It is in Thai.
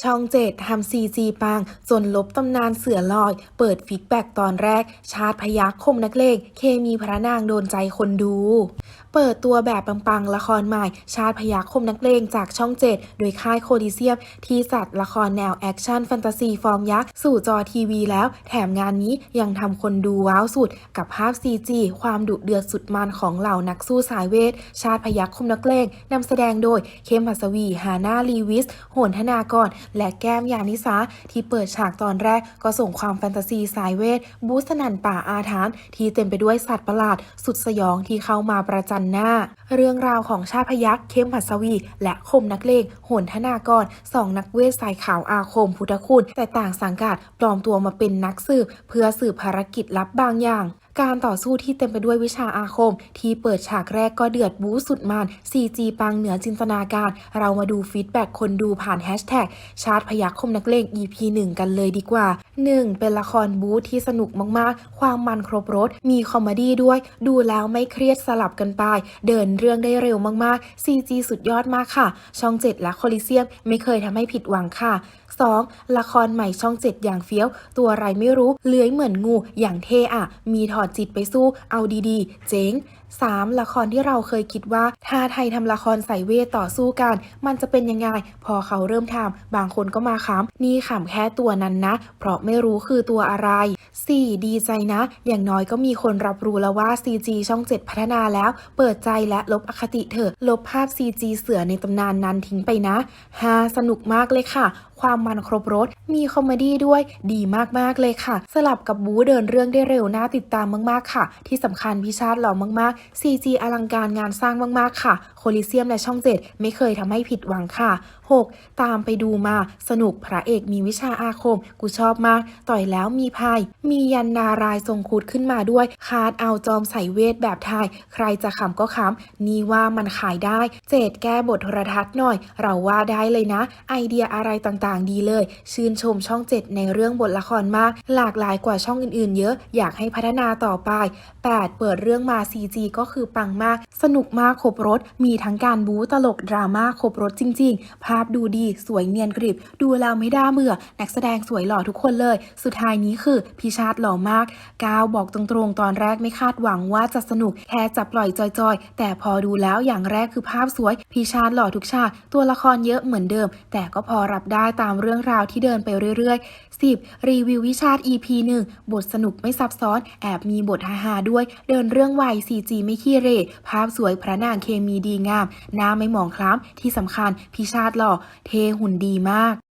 ช่องเจ็ดทำซีจีปัง จนลบตำนานเสือลอย เปิดฟีดแบ็กตอนแรก ชาติพยักคมนักเลงเคมีพระนางโดนใจคนดู เปิดตัวแบบปังๆ ละครใหม่ ชาติพยักคมนักเลงจากช่องเจ็ดโดยค่ายโคดิเซียม ที่จัดละครแนวแอคชั่นแฟนตาซีฟอร์มยักษ์ สู่จอทีวีแล้ว แถมงานนี้ยังทำคนดูว้าวสุด กับภาพ CG ความดุเดือดสุดมันของเหล่านักสู้สายเวท ชาติพยักคมนักเลงนำแสดงโดยเข้มหัสวี ฮาน่าลีวิส โหนธนากร และแก้มยานิสาที่เปิดฉากตอนแรกก็ส่งความแฟนตาซีสายเวท บูสนันป่าอาถรรพ์ที่เต็มไปด้วยสัตว์ประหลาดสุดสยองที่เข้ามาประจันหน้า เรื่องราวของชาพยักษ์เข้มผัสวี และคมนักเลงโหนธนากรสองนักเวทสายขาวอาคมพุทธคุณ แต่ต่างสังกัดปลอมตัวมาเป็นนักสืบ เพื่อสืบภารกิจลับบางอย่าง การต่อสู้ที่เต็มไปด้วยวิชาอาคม ที่เปิดฉากแรกก็เดือดบู๊สุดมัน CG ปังเหนือจินตนาการ เรามาดูฟีดแบ็กคนดูผ่านแฮชแท็กชาติพยักคมนักเลง EP 1 กันเลยดีกว่า 1. เป็นละครบู๊ที่สนุกมากๆ ความมันครบรถ มีคอมเมดี้ด้วย ดูแล้วไม่เครียดสลับกันไป เดินเรื่องได้เร็วมากๆ CG สุดยอดมากค่ะ ช่อง 7 และโคลิเซียมไม่เคยทำให้ผิดหวังค่ะ 2. ละครใหม่ช่อง 7 อย่างเฟี้ยว ตัวอะไรไม่รู้ เลื้อยเหมือนงู อย่างเท่อะมีถออดจิตไปสู้เอาดีๆ เจ๋ง 3. ละครที่เราเคยคิดว่าถ้าไทยทำละครใส่เวทต่อสู้กัน มันจะเป็นยังไง พอเขาเริ่มทำบางคนก็มาขำนี่ขำแค่ตัวนั้นนะ เพราะไม่รู้คือตัวอะไร 4. ดีใจนะ อย่างน้อยก็มีคนรับรู้แล้วว่า CG ช่อง 7 พัฒนาแล้ว เปิดใจและลบอคติเถอะ ลบภาพ CG เสือในตำนานนั้นทิ้งไปนะ 5. สนุกมากเลยค่ะ ความมันครบรถ มีคอมเมดี้ด้วยดีมากๆเลยค่ะ สลับกับบู๊เดินเรื่องได้เร็วน่าติดตามมากๆค่ะ ที่สำคัญพิชาติหล่อมากๆ CG อลังการงานสร้างมากๆค่ะ โคลิเซียมและช่องเจ็ดไม่เคยทำให้ผิดหวังค่ะ 6. ตามไปดูมาสนุกพระเอกมีวิชาอาคม กูชอบมาก ต่อยแล้วมีพาย มียันนารายทรงคุดขึ้นมาด้วย คาดเอาจอมใส่เวทแบบไทย ใครจะขำก็ขำนี่ว่ามันขายได้ เจดแก้บทโทรทัศน์หน่อย เราว่าได้เลยนะ ไอเดียอะไรต่างๆ ดีเลย ชื่นชมช่อง7ในเรื่องบทละครมาก หลากหลายกว่าช่องอื่นๆ เยอะอยากให้พัฒนาต่อไป 8. เปิดเรื่องมา CG ก็คือปังมาก สนุกมากครบรถมีทั้งการบู๊ตลกดราม่าครบรถจริง ๆ ภาพดูดี สวยเนียนกริบ ดูแล้วไม่ด้าเบื่อ นักแสดงสวยหล่อทุกคนเลย สุดท้ายนี้คือพี่ชาติหล่อมาก ก้าวบอกตรงๆ ตอนแรกไม่คาดหวังว่าจะสนุก แค่จะปล่อยจอยๆ แต่พอดูแล้วอย่างแรกคือภาพสวยพี่ชาติหล่อทุกฉาก ตัวละครเยอะเหมือนเดิม แต่ก็พอรับได้ตามเรื่องราวที่เดินไปเรื่อยๆ 10. รีวิววิชาติ EP 1 บทสนุกไม่ซับซ้อน แอบมีบทฮาๆด้วย เดินเรื่องไว CG ไม่ขี้เร่ภาพสวยพระนางเคมีดีงาม หน้าไม่หมองคล้ำที่สำคัญพี่ชาติหล่อ เทหุ่นดีมาก